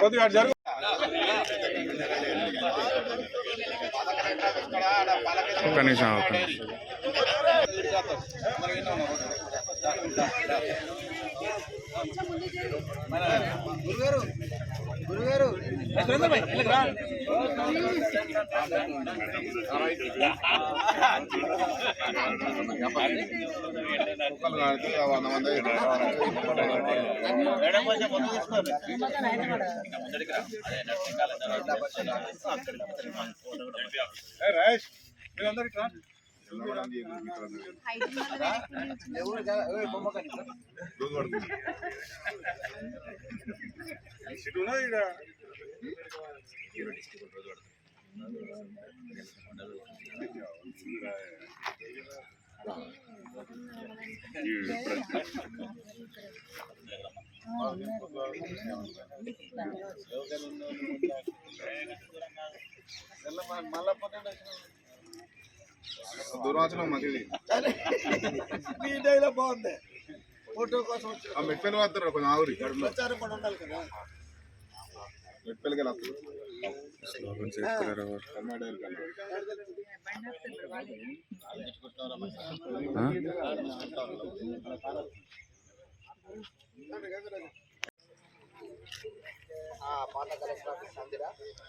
కొద్దిగా జరుగు ఒక్క నిమిషం. ఒక్క నిమిషం కుక్కలు కాడితే వంద మంది ఏ రాయేష్ మీరందరికీ రా. రోజు పడుతుంది. ఇటు ఉన్నది ఈడ. దూరం వచ్చిన మంచిది బాగుంది. ఫోటో కోసం ఆ మెట్పల్లి వస్తారు కొంచెం ఆవురి వచ్చారు పడి ఉండాలి కదా. జై వెళ్ళి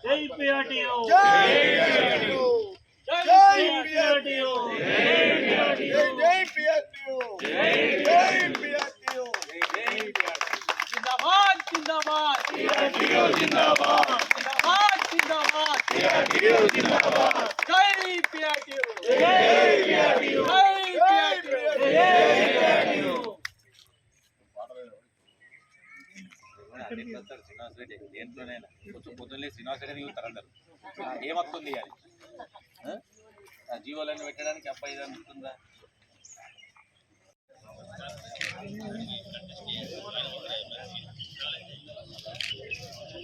జై పిఆర్టీఓ జై పిఆర్టీఓ జై పిఆర్టీఓ జై పిఆర్టీఓ జిందాబాద్ జిందాబాద్ పిఆర్టీఓ జిందాబాద్ జిందాబాద్ జిందాబాద్ పిఆర్టీఓ జిందాబాద్ జై పిఆర్టీఓ జై పిఆర్టీఓ జై పిఆర్టీఓ జై పిఆర్టీఓ శ్రీనివాస్ రెడ్డి దేంట్లోనైనా కొంచెం పొద్దున్నే శ్రీనివాస్ రెడ్డి చూస్తారు అందరు ఆ? జీవోలన్నీ పెట్టడానికి అబ్బాయి అందుతుందా Thank you.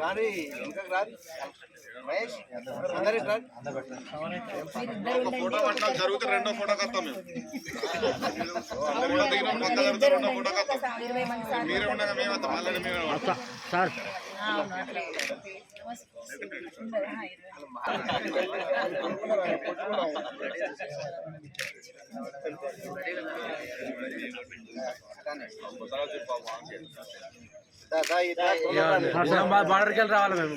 రాని ఇంకా రాని మహేష్ అందరికి రాని. ఒక ఫోటో పట్టినా జరిగితే రెండో మేము. ఫోటో దిగిన రెండో మీరే ఉండగా మేము వస్తాం మళ్ళీ మేమే దా దా బార్డర్కి వెళ్ళి రావాలి మేము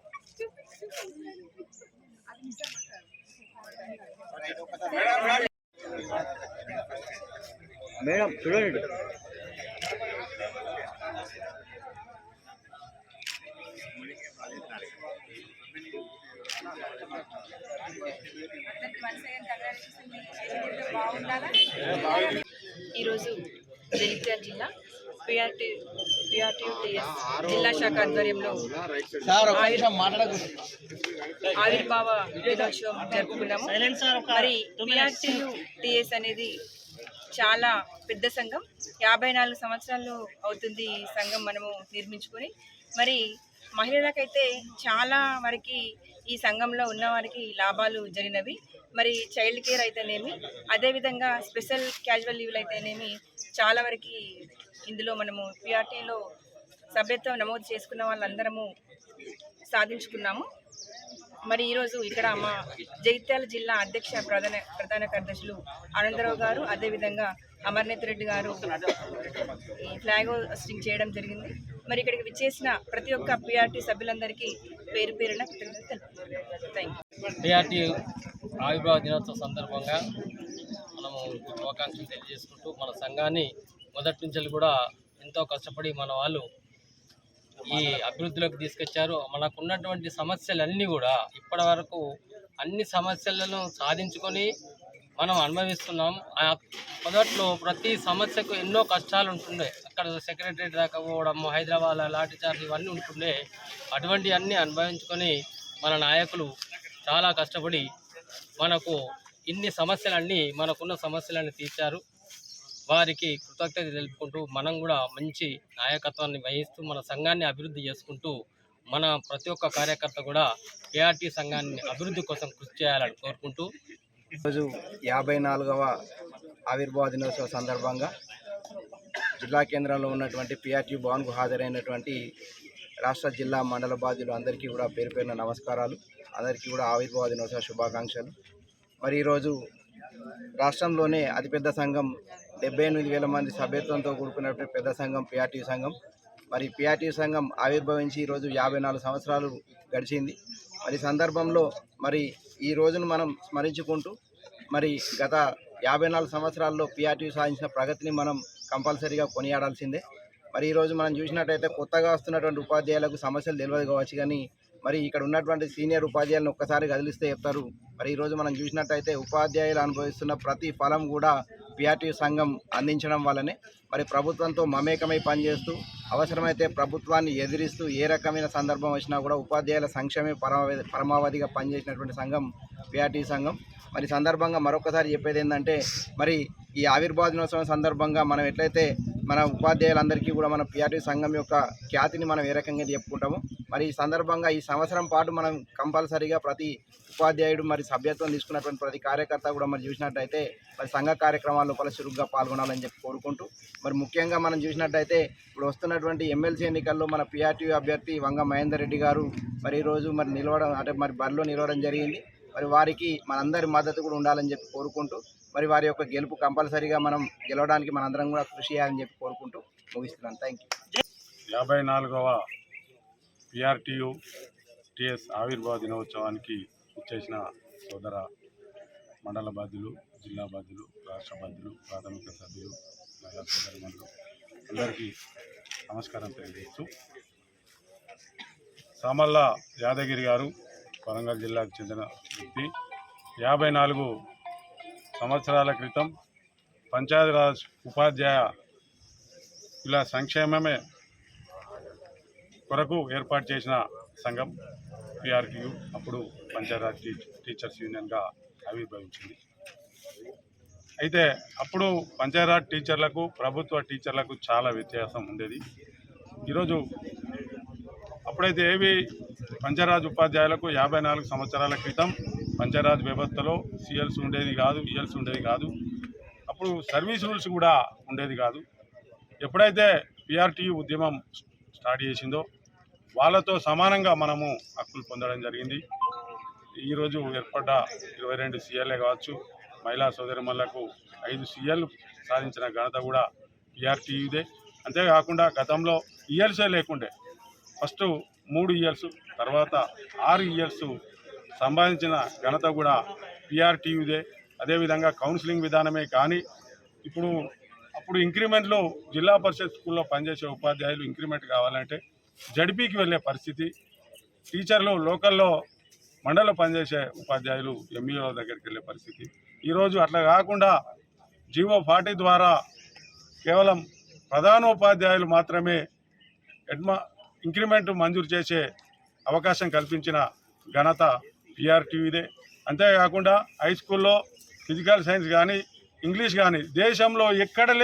మేడం చూడండి ఈరోజు జగిత్యాల జిల్లా పిఆర్టీ జిల్లా శాఖ ఆధ్వర్యంలో ఆవిర్భావ దినోత్సవం జరుపుకున్నాము. మరి పిఆర్టీఎస్ అనేది చాలా పెద్ద సంఘం. యాభై నాలుగు సంవత్సరాలు అవుతుంది ఈ సంఘం మనము నిర్మించుకొని. మరి మహిళలకైతే చాలా వరకు ఈ సంఘంలో ఉన్న వారికి లాభాలు జరిగినవి. మరి చైల్డ్ కేర్ అయితేనేమి అదేవిధంగా స్పెషల్ క్యాజువల్ లీవ్లు అయితేనేమి చాలా వరకు ఇందులో మనము పిఆర్టీలో సభ్యత్వం నమోదు చేసుకున్న వాళ్ళందరము సాధించుకున్నాము. మరి ఈరోజు ఇక్కడ మా జగిత్యాల జిల్లా అధ్యక్ష ప్రధాన ప్రధాన కార్యదర్శులు ఆనందరావు గారు అదేవిధంగా అమర్నాథ్ రెడ్డి గారు ఈ ఫ్లాగ్ హోస్టింగ్ చేయడం జరిగింది. మరి ఇక్కడికి విచ్చేసిన ప్రతి ఒక్క పిఆర్టీ సభ్యులందరికీ పేరు పేరున పిఆర్టీ థ్యాంక్ యూ ఆవిర్భావ దినోత్సవం సందర్భంగా మనము శుభాకాంక్షలు తెలియజేసుకుంటూ మన సంఘాన్ని మొదటి నుంచి కూడా ఎంతో కష్టపడి మన వాళ్ళు ఈ అభివృద్ధిలోకి తీసుకొచ్చారు. మనకు ఉన్నటువంటి సమస్యలన్నీ కూడా ఇప్పటి వరకు అన్ని సమస్యలను సాధించుకొని మనం అనుభవిస్తున్నాం. మొదట్లో ప్రతి సమస్యకు ఎన్నో కష్టాలు ఉంటుండే. అక్కడ సెక్రటరీ దాకా పోవడం హైదరాబాద్ లాఠీ చార్జ్ ఇవన్నీ ఉంటుండే. అటువంటి అన్నీ అనుభవించుకొని మన నాయకులు చాలా కష్టపడి మనకు ఇన్ని సమస్యలన్నీ మనకున్న సమస్యలన్నీ తీర్చారు. వారికి కృతజ్ఞత తెలుపుకుంటూ మనం కూడా మంచి నాయకత్వాన్ని వహిస్తూ మన సంఘాన్ని అభివృద్ధి చేసుకుంటూ మన ప్రతి ఒక్క కార్యకర్త కూడా కేఆర్టీ సంఘాన్ని అభివృద్ధి కోసం కృషి చేయాలని కోరుకుంటూ. ఈరోజు యాభై నాలుగవ ఆవిర్భావ దినోత్సవ సందర్భంగా జిల్లా కేంద్రంలో ఉన్నటువంటి పిఆర్టీ భవన్కు హాజరైనటువంటి రాష్ట్ర జిల్లా మండల బాధ్యులు అందరికీ కూడా పేరు పేరున నమస్కారాలు. అందరికీ కూడా ఆవిర్భావ దినోత్సవ శుభాకాంక్షలు. మరి ఈరోజు రాష్ట్రంలోనే అతిపెద్ద సంఘం డెబ్బై ఎనిమిది వేల మంది సభ్యత్వంతో కూడుకున్నటువంటి పెద్ద సంఘం పిఆర్టీ సంఘం. మరి పిఆర్టీ సంఘం ఆవిర్భవించి ఈరోజు యాభై నాలుగు సంవత్సరాలు గడిచింది. మరి సందర్భంలో మరి ఈ రోజును మనం స్మరించుకుంటూ మరి గత యాభై నాలుగు సంవత్సరాల్లో పిఆర్టీ సాధించిన ప్రగతిని మనం కంపల్సరీగా కొనియాడాల్సిందే. మరి ఈరోజు మనం చూసినట్టయితే కొత్తగా వస్తున్నటువంటి ఉపాధ్యాయులకు సమస్యలు తెలియదు కావచ్చు కానీ మరి ఇక్కడ ఉన్నటువంటి సీనియర్ ఉపాధ్యాయులను ఒక్కసారి కదిలిస్తే చెప్తారు. మరి ఈరోజు మనం చూసినట్టయితే ఉపాధ్యాయులు అనుభవిస్తున్న ప్రతి ఫలం కూడా పిఆర్టీ సంఘం అందించడం వల్లనే మరి ప్రభుత్వంతో మమేకమై పనిచేస్తూ అవసరమైతే ప్రభుత్వాన్ని ఎదిరిస్తూ ఏ రకమైన సందర్భం వచ్చినా కూడా ఉపాధ్యాయుల సంక్షేమే పరమావధి పరమావధిగా పనిచేసినటువంటి సంఘం పిఆర్టీ సంఘం. మరి సందర్భంగా మరొకసారి చెప్పేది ఏంటంటే మరి ఈ ఆవిర్భావ దినోత్సవం సందర్భంగా మనం ఎట్లయితే మన ఉపాధ్యాయులందరికీ కూడా మన పిఆర్టీ సంఘం యొక్క ఖ్యాతిని మనం ఏ రకంగా చెప్పుకుంటాము మరి ఈ సందర్భంగా ఈ సంవత్సరం పాటు మనం కంపల్సరీగా ప్రతి ఉపాధ్యాయుడు మరి సభ్యత్వం తీసుకున్నటువంటి ప్రతి కార్యకర్త కూడా మరి చూసినట్టయితే మరి సంఘ కార్యక్రమాల లోపల చురుగ్గా పాల్గొనాలని చెప్పి కోరుకుంటూ మరి ముఖ్యంగా మనం చూసినట్టయితే ఇప్పుడు వస్తున్నటువంటి ఎమ్మెల్సీ ఎన్నికల్లో మన పిఆర్టీ అభ్యర్థి వంగ మహేందర్ రెడ్డి గారు మరి ఈరోజు మరి నిలవడం అంటే మరి బరిలో నిలవడం జరిగింది. మరి వారికి మనందరి మద్దతు కూడా ఉండాలని చెప్పి కోరుకుంటూ మరి వారి యొక్క గెలుపు కంపల్సరీగా మనం గెలవడానికి మనందరం కూడా కృషి చేయాలని చెప్పి కోరుకుంటూ ముగిస్తున్నాను. థ్యాంక్ యూ యాభై నాలుగవ పిఆర్టీయు టిఎస్ ఆవిర్భావ దినోత్సవానికి ఇచ్చేసిన సోదర మండల బాధ్యులు జిల్లా బాధ్యులు రాష్ట్ర బాధ్యులు ప్రాథమిక సభ్యులు మహిళా సోదరులు అందరికీ నమస్కారం తెలియజేస్తూ సామల్లా యాదగిరి గారు వరంగల్ జిల్లాకు చెందిన వ్యక్తి. యాభై నాలుగు సంవత్సరాల క్రితం పంచాయతీరాజ్ ఉపాధ్యాయ ఇలా సంక్షేమమే కొరకు ఏర్పాటు చేసిన సంఘం పిఆర్టీయు అప్పుడు పంచాయతీరాజ్ టీచర్స్ యూనియన్గా ఆవిర్భవించింది. అయితే అప్పుడు పంచాయతీరాజ్ టీచర్లకు ప్రభుత్వ టీచర్లకు చాలా వ్యత్యాసం ఉండేది. ఈరోజు అప్పుడైతే ఏవి పంచాయరాజ్ ఉపాధ్యాయులకు యాభై నాలుగు సంవత్సరాల క్రితం పంచాయరాజ్ వ్యవస్థలో సిఎల్స్ ఉండేది కాదు ఈఎల్స్ ఉండేది కాదు. అప్పుడు సర్వీస్ రూల్స్ కూడా ఉండేది కాదు. ఎప్పుడైతే పిఆర్టీ ఉద్యమం స్టార్ట్ చేసిందో వాళ్ళతో సమానంగా మనము హక్కులు పొందడం జరిగింది. ఈరోజు ఏర్పడ్డ ఇరవై రెండు సీఎల్ఏ కావచ్చు మహిళా సోదరిమల్లకు ఐదు సీఎల్ సాధించిన ఘనత కూడా పిఆర్టీదే అంతేకాకుండా గతంలో ఇయర్సే లేకుండే. ఫస్ట్ మూడు ఇయర్స్ తర్వాత ఆరు ఇయర్స్ సంపాదించిన ఘనత కూడా పిఆర్టీయుదే అదేవిధంగా కౌన్సిలింగ్ విధానమే కానీ ఇప్పుడు అప్పుడు ఇంక్రిమెంట్లో జిల్లా పరిషత్ స్కూల్లో పనిచేసే ఉపాధ్యాయులు ఇంక్రిమెంట్ కావాలంటే జడ్పీకి వెళ్ళే పరిస్థితి టీచర్లు లోకల్లో మండలంలో పనిచేసే ఉపాధ్యాయులు ఎంఈఓ దగ్గరికి వెళ్ళే పరిస్థితి. ఈరోజు అట్లా కాకుండా జీవో ఫార్టీ ద్వారా కేవలం ప్రధానోపాధ్యాయులు మాత్రమే ఎడ్మా ఇంక్రిమెంట్ మంజూరు చేసే అవకాశం కల్పించిన ఘనత పిఆర్టీవీదే అంతేకాకుండా హై స్కూల్లో ఫిజికల్ సైన్స్ కానీ ఇంగ్లీష్ కానీ దేశంలో ఎక్కడ